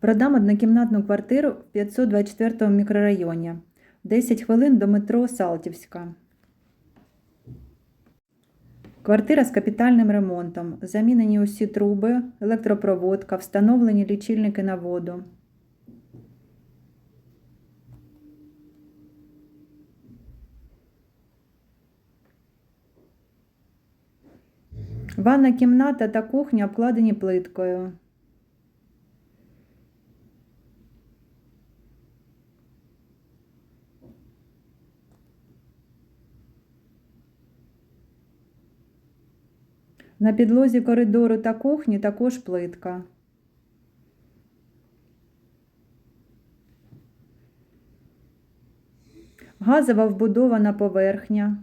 Продам однокімнатну квартиру в 524 мікрорайоні. 10 хвилин до метро Салтівська. Квартира з капітальним ремонтом. Замінені усі труби, електропроводка, встановлені лічильники на воду. Ванна кімната та кухня обкладені плиткою. На підлозі коридору та кухні також плитка. Газова вбудована поверхня.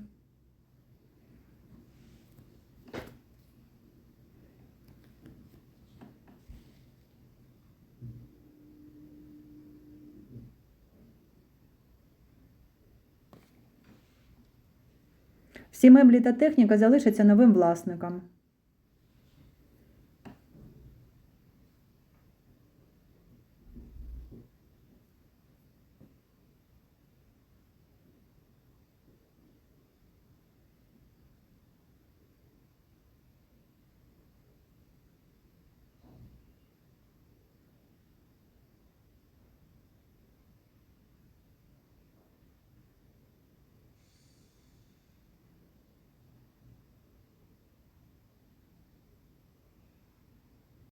Всі меблі та техніка залишаться новим власникам.